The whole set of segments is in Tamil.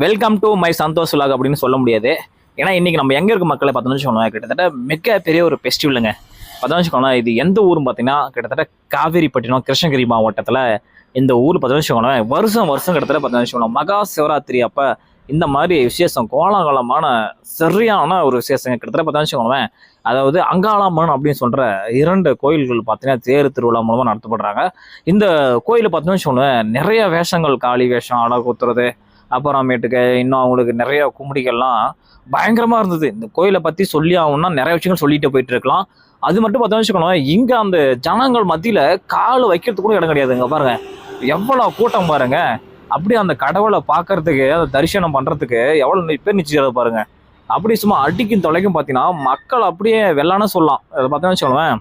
Welcome to my Santhosh vlog அப்படின்னு சொல்ல முடியாது. ஏன்னா இன்னைக்கு நம்ம எங்கே இருக்க மக்களை பார்த்தோம்னு வச்சுக்கோங்களேன் கிட்டத்தட்ட மிகப்பெரிய பெரிய ஒரு ஃபெஸ்டிவலுங்க பார்த்தோம்னு வச்சுக்கோங்களேன் இது எந்த ஊரும் பார்த்தீங்கன்னா கிட்டத்தட்ட காவேரிப்பட்டினம் கிருஷ்ணகிரி மாவட்டத்தில் இந்த ஊர் பார்த்தோம்னு வச்சுக்கோங்களேன் வருஷம் வருஷம் கிட்டத்தட்ட பார்த்தோம்னு வச்சுக்கோங்களேன் மகா சிவராத்திரி. அப்போ இந்த மாதிரி விசேஷம் கோலாகலமான சரியான ஒரு விசேஷங்க கிட்டத்தட்ட பார்த்தோம்னு வச்சுக்கோங்களேன் அதாவது அங்காளம்மன் அப்படின்னு சொல்கிற இரண்டு கோயில்கள் பார்த்தீங்கன்னா தேர் திருவிழா மூலமாக நடத்தப்படுறாங்க. இந்த கோயிலை பார்த்தோம்னு வச்சுக்கோங்களேன் நிறைய வேஷங்கள் காளி வேஷம் அழகு குத்துறது அப்புறமேட்டுக்கு இன்னும் அவங்களுக்கு நிறைய கும்பிடிகள்லாம் பயங்கரமா இருந்தது. இந்த கோயிலை பத்தி சொல்லி ஆகணும்னா நிறைய விஷயங்கள் சொல்லிட்டு போயிட்டு இருக்கலாம். அது மட்டும் பார்த்தோம்னு வச்சுக்கணும் இங்க அந்த ஜனங்கள் மத்தியில கால் வைக்கிறதுக்கு கூட இடம் கிடையாதுங்க பாருங்க எவ்வளவு கூட்டம் பாருங்க. அப்படியே அந்த கடவுளை பார்க்கறதுக்கு அதை தரிசனம் பண்றதுக்கு எவ்வளவு பேர் நிச்சயம் பாருங்க. அப்படி சும்மா அடிக்கும் தொலைக்கும் பார்த்தீங்கன்னா மக்கள் அப்படியே வெள்ளான்னு சொல்லலாம். அதை பார்த்தோம்னு வச்சுக்கோங்களேன்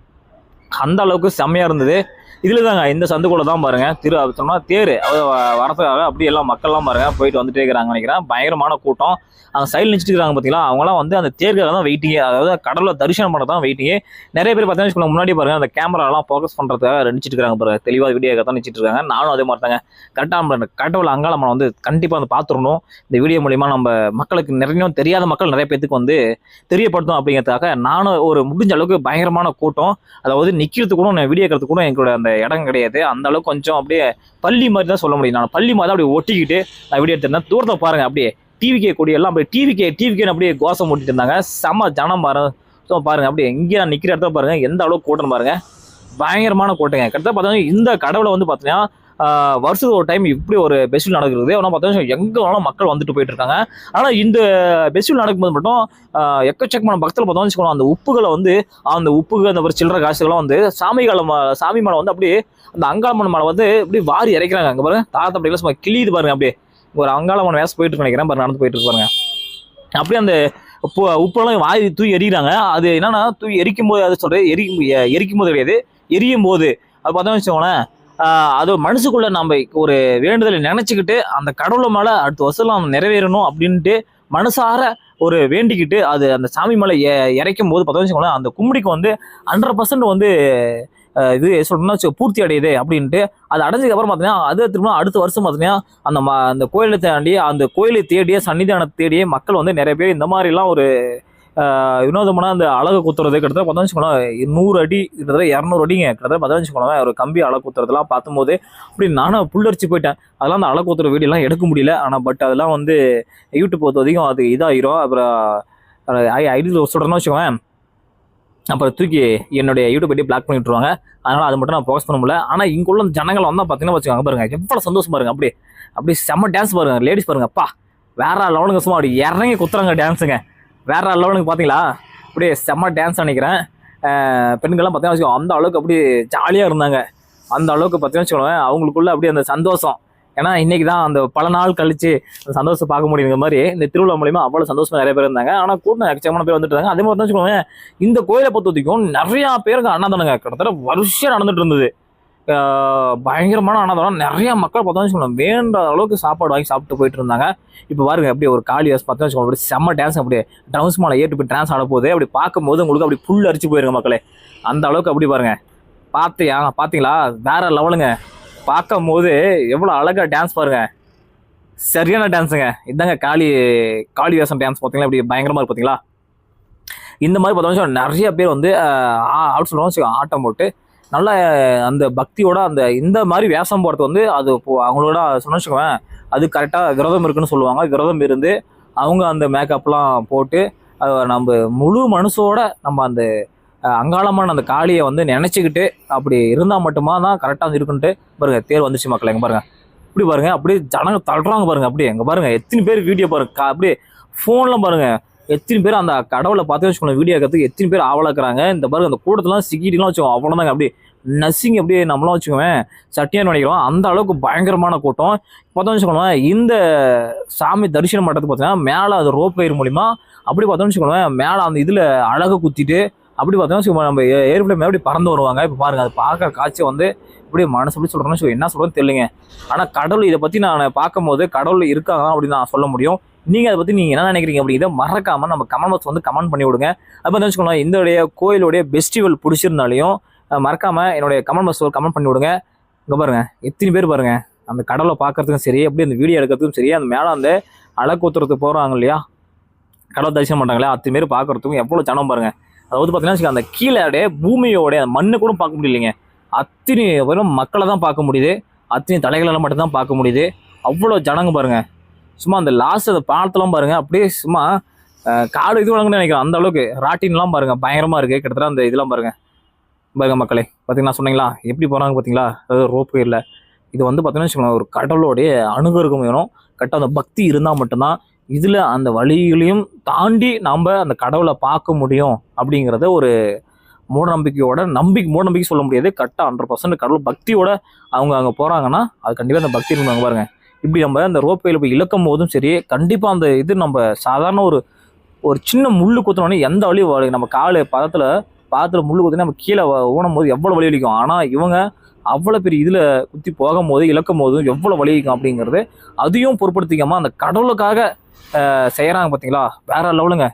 அந்த அளவுக்கு செம்மையா இருந்தது. இதில் தாங்க இந்த சந்துக்குள்ள தான் பாருங்கள் திரு அது தேர். அது வ- வரதுக்காக அப்படி எல்லாம் மக்கள்லாம் பாருங்க போயிட்டு வந்துட்டே இருக்கிறாங்க நினைக்கிறேன். பயங்கரமான கூட்டம். அங்க சைடில் நிச்சுட்டு இருக்காங்க பார்த்தீங்களா அவங்களாம் வந்து அந்த தேர்க்காக தான் வெயிட்டிங்கே அதாவது கடலில் தரிசனம் பண்ண தான் வெயிட்டிங்கே நிறைய பேர் பார்த்தீங்கன்னா முன்னாடி பாருங்க அந்த கேமராலாம் ஃபோக்கஸ் பண்ணுறதுக்காக நினச்சிட்டு இருக்காங்க பாருங்கள் தெளிவாக வீடியோ தான் நினச்சிட்டு இருக்காங்க. நானும் அதே மாதிரி தாங்க கரெக்டாக நம்ம கடவுள் அங்காளம்மனை வந்து கண்டிப்பாக வந்து பார்த்துடணும். இந்த வீடியோ மூலிமா நம்ம மக்களுக்கு நிறைய தெரியாத மக்கள் நிறைய பேத்துக்கு வந்து தெரியப்படுத்தும் அப்படிங்கிறதுக்காக நானும் ஒரு முடிஞ்ச அளவுக்கு பயங்கரமான கூட்டம். அதாவது நிற்கிறது கூட நான் வீடியோ எடுக்கிறது கூட எங்களோட அந்த இடம் கிடையாது. அந்த அளவுக்கு கொஞ்சம் அப்படியே பள்ளி மாதிரி தான் சொல்ல முடியும். நான் பள்ளி மாதிரி தான் அப்படியே ஒட்டிக்கிட்டு நான் வீடியோ எடுத்திருந்தேன். தூரத்தை பாருங்க அப்படியே டிவிகே கொடி எல்லாம் அப்படியே டிவிகே டிவிக்கே அப்படியே கோஷம் ஓட்டிட்டு இருந்தாங்க. செம ஜனம் பாருங்க. ஸோ பாருங்க அப்படியே இங்கே நான் நிற்கிற இடத்துல பாருங்க எந்த அளவுக்கு கூட்டம் பாருங்க. பயங்கரமான கூட்டங்க. கிட்டத்தட்ட பார்த்தீங்கன்னா இந்த கடவுளை வந்து பார்த்தீங்கன்னா வருஷத்துக்கு ஒரு டைம் இப்படி ஒரு பெஸ்டிவல் நடக்கிறது. ஆனால் பார்த்தீங்கன்னா எங்கே வேணாலும் மக்கள் வந்துட்டு போயிட்டு இருக்காங்க. ஆனால் இந்த பெஸ்டிவல் நடக்கும்போது மட்டும் எக்கச்சக்கமான பக்தர்கள் பார்த்தோம் வச்சுக்கணும் அந்த உப்புகளை வந்து அந்த உப்புக்கு அந்த ஒரு சில்லற காசுகள்லாம் வந்து சாமி காலம் சாமி மலை வந்து அப்படியே அந்த அங்காளம்மன் மலை வந்து இப்படி வாரி இறைக்கிறாங்க. அங்கே பாருங்க தாத்தா அப்படியே சும்மா கிளியுது பாருங்க அப்படியே. ஒரு அங்காளம்மன் வேசம் போயிட்டு நினைக்கிறேன் பாருங்க நடந்து போயிட்டு பாருங்க. அப்படியே அந்த உப்பு உப்பெல்லாம் வாரி தூய் எரிக்கிறாங்க அது என்னன்னா தூய் எரிக்கும் போது அது சொல்றது எரிக்கும் எரிக்கும் போது கிடையாது எரியும் போது அது பார்த்தோம்னு வச்சுக்கோங்களேன் அது மனசுக்குள்ள நம்ம ஒரு வேண்டுதலை நினைச்சுக்கிட்டு அந்த கடவுளை மேலே அடுத்த வருஷம் நம்ம நிறைவேறணும் அப்படின்ட்டு மனசார ஒரு வேண்டிக்கிட்டு அது அந்த சாமி மேலே இறைக்கும் போது பார்த்தோம்னு வச்சுக்கோங்களேன் அந்த கும்பிடிக்கு வந்து ஹண்ட்ரட் பர்சன்ட் வந்து இது சொல்லணும்னா பூர்த்தி அடையுது அப்படின்ட்டு அது அடைஞ்சதுக்கு அப்புறம் பார்த்தீங்கன்னா அது திரும்ப அடுத்த வருஷம் பார்த்தீங்கன்னா அந்த ம அந்த கோயிலை தாண்டி அந்த கோயிலை தேடிய சன்னிதானத்தை தேடிய மக்கள் வந்து நிறைய பேர் இந்த மாதிரிலாம் ஒரு ஆஹ், வினோதமான அந்த அழகு குத்துறது கிட்டத்தட்ட பதினஞ்சு வச்சுக்கோங்களேன் நூறு அடி கிட்டத்தட்ட இரநூறு அடிங்க. கிட்டத்தட்ட பதினஞ்சு வச்சுக்கோங்களேன் ஒரு கம்பி அழகு குத்துறதுலாம் பார்க்கும்போது அப்படி நானும் புல்லரிச்சு போயிட்டேன். அதெல்லாம் அந்த அழகு குத்துற வீடியோலாம் எடுக்க முடியல. ஆனால் பட் அதெல்லாம் வந்து யூடியூப் பொறுத்த வரைக்கும் அது இதாகிரும் அப்புறம் ஐடியில் சொல்கிறேன்னு வச்சுக்கோங்க அப்புறம் தூக்கி என்னுடைய யூடியூப் ஐடி பிளாக் பண்ணி விட்டுருவாங்க அதனால் அது மட்டும் நான் ஃபோக்கஸ் பண்ண முடியல. ஆனால் இங்கே உள்ள ஜனங்கள் வந்தால் பார்த்தீங்கன்னா வச்சுக்கோங்க பாருங்க. எவ்வளோ சந்தோஷம் பாருங்க அப்படியே அப்படியே செம்ம டான்ஸ் பாருங்க. லேடிஸ் பாருங்க. அப்பா வேற லெவலுங்க சும்மா அப்படி இறங்கி குத்துறாங்க டான்ஸுங்க வேற லெவலுக்கு பார்த்தீங்களா அப்படியே செம்ம டான்ஸ் நினைக்கிறேன் பெண்கள்லாம் பார்த்தீங்கன்னா வச்சுக்கோங்க அந்த அளவுக்கு அப்படியே ஜாலியாக இருந்தாங்க. அந்த அளவுக்கு பார்த்தீங்கன்னா வச்சுக்கோங்க அவங்களுக்குள்ள அப்படியே அந்த சந்தோஷம். ஏன்னா இன்னைக்கு தான் அந்த பல நாள் கழிச்சு அந்த சந்தோஷம் பார்க்க முடியுங்கிற மாதிரி இந்த திருவிழா மூலியமா அவ்வளோ சந்தோஷமா நிறைய பேர் இருந்தாங்க. ஆனால் கூட்டம் எக்கச்சக்கமான பேர் வந்துட்டு இருந்தாங்க. அதே மாதிரி தான் வச்சுக்கோங்க இந்த கோயிலை பொறுத்த வரைக்கும் நிறையா பேருக்கு அன்னதானங்க. கிட்டத்தட்ட வருஷம் நடந்துட்டு இருந்தது. பயங்கரமான அன்னதானம். நிறைய மக்கள் பார்த்தோம்னு வச்சுக்கோங்க வேண்ட அளவுக்கு சாப்பாடு வாங்கி சாப்பிட்டு போயிட்டு இருந்தாங்க. இப்போ பாருங்க அப்படியே ஒரு காலி வாஸ் பார்த்தோம்னு வச்சுக்கோங்க செம்ம டான்ஸ் அப்படியே ட்ரம்ஸ் மேலே ஏற்று போய் டான்ஸ் ஆட போகுது. அப்படி பார்க்கும்போது உங்களுக்கு அப்படி புல் அரிச்சு போயிருங்க மக்களே. அந்த அளவுக்கு அப்படி பாருங்க. பார்த்தியா பார்த்தீங்களா? வேற லெவலுங்க. பார்க்கும் போது எவ்வளோ அழகாக டான்ஸ் பாருங்க. சரியான டான்ஸுங்க இதாங்க காளி காளி வேஷம் டான்ஸ் பார்த்தீங்களா? இப்படி பயங்கரமாக இருக்கு பார்த்தீங்களா? இந்த மாதிரி பார்த்தோம்னா நிறைய பேர் வந்து அப்படி சொல்லுவோம் ஆட்டம் போட்டு நல்ல அந்த பக்தியோட அந்த இந்த மாதிரி வேஷம் போடுறது வந்து அது அவங்களோட சொன்ன வச்சுக்கோங்க அது கரெக்டாக விரதம் இருக்குன்னு சொல்லுவாங்க. விரதம் இருந்து அவங்க அந்த மேக்கப்லாம் போட்டு நம்ம முழு மனசோட நம்ம அந்த அங்காளமான அந்த காளியை வந்து நினச்சிக்கிட்டு அப்படி இருந்தால் மட்டுமா தான் கரெக்டாக இருக்குன்ட்டு பாருங்க தேர் வந்துச்சு மக்கள் எங்கே பாருங்கள் இப்படி பாருங்க அப்படியே ஜனங்க தள்ளுறாங்க பாருங்க அப்படியே எங்கே பாருங்கள் எத்தனை பேர் வீடியோ பாருங்க அப்படியே ஃபோன்லாம் பாருங்கள் எத்தனை பேர் அந்த கடவுளை பார்த்து வச்சுக்கணும் வீடியோ எடுக்கிறதுக்கு எத்தனை பேர் ஆவலாக்குறாங்க. இந்த பாருங்க அந்த கூட்டத்தெல்லாம் சிக்கிட்டுலாம் வச்சுக்கோங்க அவ்வளோதாங்க அப்படியே நசிங் அப்படியே நம்மளாம் வச்சுக்கோவேன் சட்டியாக நினைக்கிறோம். அந்த அளவுக்கு பயங்கரமான கூட்டம். பார்த்தோம்னு வச்சுக்கோங்களேன் இந்த சாமி தரிசனம் பண்ணுறதுக்கு பார்த்தீங்கன்னா மேலே அது ரோப் வயிறு மூலிமா அப்படி பார்த்தோம்னு வச்சுக்கோங்களேன் மேலே அந்த இதில் அழகு குத்திட்டு அப்படி பார்த்தோம்னா நம்ம ஏர்பிளேன் அப்படி பறந்து வருவாங்க. இப்போ பாருங்கள் அது பார்க்குற காட்சி வந்து இப்படி மனசு அப்படி சொல்கிறேன்னு என்ன சொல்கிறோன்னு தெரியலங்க. ஆனால் கடவுள் இதை பற்றி நான் பார்க்கும்போது கடவுள் இருக்காங்க அப்படின்னு நான் சொல்ல முடியும். நீங்கள் அதை பற்றி நீங்கள் என்ன நினைக்கிறீங்க அப்படி? இதை மறக்காமல் நம்ம கமெண்ட் பாக்ஸ் வந்து கமெண்ட் பண்ணி விடுங்க. அப்போ வந்து வச்சுக்கோங்களேன் இந்த கோயிலுடைய ஃபெஸ்டிவல் பிடிச்சிருந்தாலையும் மறக்காமல் என்னுடைய கமெண்ட் பாக்ஸ் ஒரு கமெண்ட் பண்ணி விடுங்க. இங்கே பாருங்கள் எத்தனை பேர் பாருங்கள் அந்த கடலை பார்க்கறதுக்கும் சரி அப்படி அந்த வீடியோ எடுக்கிறதுக்கும் சரி அந்த மேலே அந்த அலை கூத்துறதுக்கு போகிறாங்க இல்லையா? கடவுள் தரிசனம் பண்ணுறாங்களே அத்தனை பேர் பார்க்குறதுக்கும் எவ்வளோ ஜனம் பாருங்க. அதாவது பார்த்தீங்கன்னா வச்சுக்கோங்க, அந்த கீழே பூமியோடைய மண்ணு அந்த மண்ணை கூட பார்க்க முடியலைங்க அத்தனை வெறும் மக்களை தான் பார்க்க முடியுது. அத்தனை தலைகளெல்லாம் மட்டும்தான் பார்க்க முடியுது. அவ்வளோ ஜனங்க பாருங்கள் சும்மா அந்த லாஸ்ட் அந்த பாலத்தெல்லாம் பாருங்க. அப்படியே சும்மா காடு இது வழங்குன்னு நினைக்கிறேன். அந்த அளவுக்கு ராட்டின்லாம் பாருங்க. பயங்கரமா இருக்கு. கிட்டத்தட்ட அந்த இதெல்லாம் பாருங்க. பாருங்க மக்களே. பார்த்தீங்கன்னா சொன்னீங்களா? எப்படி போறாங்க பார்த்தீங்களா அதாவது ரோப் இல்லை இது வந்து பார்த்தீங்கன்னா வச்சுக்கோங்களேன், ஒரு கடவுளோடைய அணுகருக்கும் வேணும். கரெக்டாக அந்த பக்தி இருந்தால் மட்டும்தான் இதில் அந்த வழிகளையும் தாண்டி நாம் அந்த கடவுளை பார்க்க முடியும். அப்படிங்கிறத ஒரு மூடநம்பிக்கையோட நம்பிக்கை மூடநம்பிக்கை சொல்ல முடியாது. கரெக்டாக ஹண்ட்ரட் பர்சன்ட் கடவுள் பக்தியோட அவங்க அங்கே போகிறாங்கன்னா அது கண்டிப்பாக அந்த பக்தி இருந்தாங்க பாருங்கள் இப்படி நம்ம அந்த ரோப்பையில் போய் இழக்கும் போதும் சரி கண்டிப்பாக அந்த இது நம்ம சாதாரண ஒரு ஒரு சின்ன முள்ளு குத்தினோடனே எந்த வழியும் வலி- நம்ம காலு பதத்தில் பாதத்தில் முள் குத்தினா நம்ம கீழே ஊனும் போது எவ்வளோ வலி வலிக்கும். ஆனால் இவங்க அவ்வளோ பெரிய இதில் குத்தி போகும் போது இழக்கும் போதும் எவ்வளோ வலிக்கும் அப்படிங்கிறது அதையும் பொருட்படுத்திக்காமல் அந்த கடவுளுக்காக செய்கிறாங்க பார்த்தீங்களா வேற லெவலுங்க.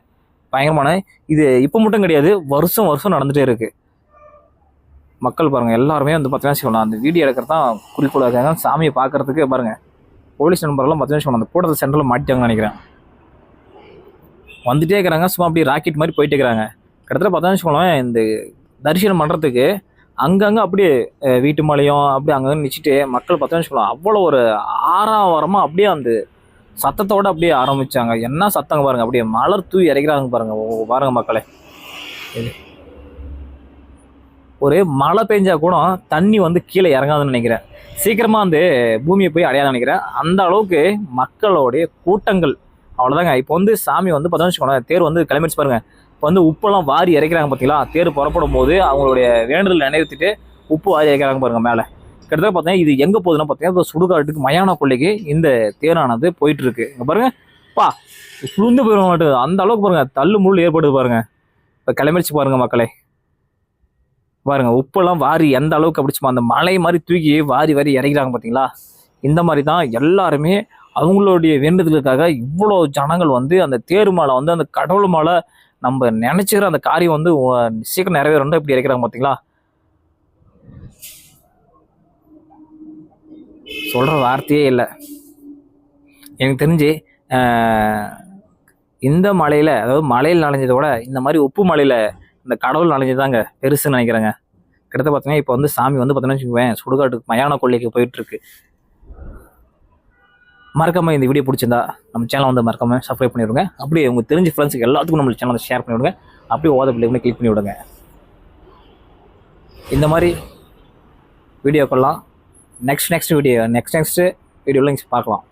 பயங்கரமான இது இப்போ மட்டும் கிடையாது வருஷம் வருஷம் நடந்துகிட்டே இருக்குது மக்கள் பாருங்கள் எல்லாருமே வந்து பார்த்தீங்கன்னா சொல்லலாம் அந்த வீடியோ எடுக்கிறது தான் குறிக்கோளாக இருக்காங்க. சாமியை பார்க்கறதுக்கு பாருங்கள் போலீஸ் நண்பர்லாம் பார்த்தீங்கன்னா சொல்லலாம் அந்த கூட்டத்தில் சென்டரில் மாட்டிட்டாங்கன்னு நினைக்கிறேன். வந்துட்டே இருக்கிறாங்க சும்மா அப்படியே ராக்கெட் மாதிரி போயிட்டே இருக்கிறாங்க. கிட்டத்தட்ட பார்த்தோன்னு வச்சுக்கோங்களேன் இந்த தரிசனம் பண்ணுறதுக்கு அங்கங்கே அப்படியே வீட்டு மலையும் அப்படியே அங்கங்கே நிச்சுட்டு மக்கள் பத்து நிமிஷம் அவ்வளோ ஒரு ஆறாவரமாக அப்படியே அந்த சத்தத்தோடு அப்படியே ஆரம்பித்தாங்க என்ன சத்தங்க பாருங்க அப்படியே மலர் தூவி இறக்கிறாங்க பாருங்க பாருங்கள் மக்களே. இது. ஒரு மழை பெஞ்சா கூட தண்ணி வந்து கீழே இறங்காதுன்னு நினைக்கிறேன். சீக்கிரமா வந்து பூமியை போய் அடையாதுன்னு நினைக்கிறேன். அந்த அளவுக்கு மக்களுடைய கூட்டங்கள் அவ்வளோதாங்க இப்போ வந்து சாமி வந்து பார்த்தோம்னு வச்சுக்கோங்களேன் தேர் வந்து கிளம்பிடுச்சு பாருங்க. இப்போ வந்து உப்பெல்லாம் வாரி இறைக்கிறாங்க பார்த்தீங்களா? தேர் புறப்படும் போது அவங்களுடைய வேண்டுதல் நினைவுத்திட்டு உப்பு வாரி இறக்கிறாங்க பாருங்க மேலே. கிட்டத்தட்ட பார்த்தீங்கன்னா இது எங்கே போகுதுன்னா பார்த்தீங்கன்னா இப்போ சுடுகாட்டுக்கு மயான கொள்ளைக்கு இந்த தேரானது போயிட்டு இருக்கு இங்க பாருங்க. பா சுழுந்து போயிட மாட்டேங்குது. அந்த அளவுக்கு பாருங்க தள்ளு முள் ஏற்படுது பாருங்க. இப்போ கிளம்பிடுச்சு பாருங்க மக்களே. பாருங்க உப்பெல்லாம் வாரி எந்த அளவுக்கு அப்படிச்சுமா அந்த மலை மாதிரி தூக்கி வாரி வாரி இறக்கிறாங்க பார்த்தீங்களா இந்த மாதிரி தான் எல்லாருமே அவங்களுடைய வேண்டுதலுக்காக இவ்வளோ ஜனங்கள் வந்து அந்த தேர் மாலை வந்து அந்த கடவுள் மாலை நம்ம நினச்சிக்கிற அந்த காரியம் வந்து சீக்கிரம் நிறைவேறணும் இப்படி இறக்கிறாங்க பார்த்தீங்களா சொல்கிற வார்த்தையே இல்லை. எனக்கு தெரிஞ்சு இந்த மலையில் அதாவது மலையில் நனைஞ்சதை விட இந்த மாதிரி உப்பு மலையில் இந்த கடவுள் நனைஞ்சதாங்க பெருசுன்னு நினைக்கிறேங்க. கிட்டத்தட்ட பார்த்தீங்கன்னா இப்போ வந்து சாமி வந்து பார்த்தீங்கன்னா வச்சுக்கோவேன் சுடுகாட்டுக்கு மயான கொள்ளைக்கு போயிட்டு இருக்கு இந்த வீடியோ பிடிச்சிருந்தா நம்ம சேனல் வந்து மறக்காமல் சப்ஸ்கிரைப் பண்ணிவிடுங்க அப்படியே உங்களுக்கு தெரிஞ்ச ஃப்ரெண்ட்ஸுக்கு எல்லாத்துக்கும் நம்ம சேனலை ஷேர் பண்ணிவிடுங்க அப்படியே ஓத பிள்ளைங்க கிளிக் பண்ணி விடுங்க. இந்த மாதிரி வீடியோக்கெல்லாம் next next video next next வீடியோவில் பார்க்கலாம்.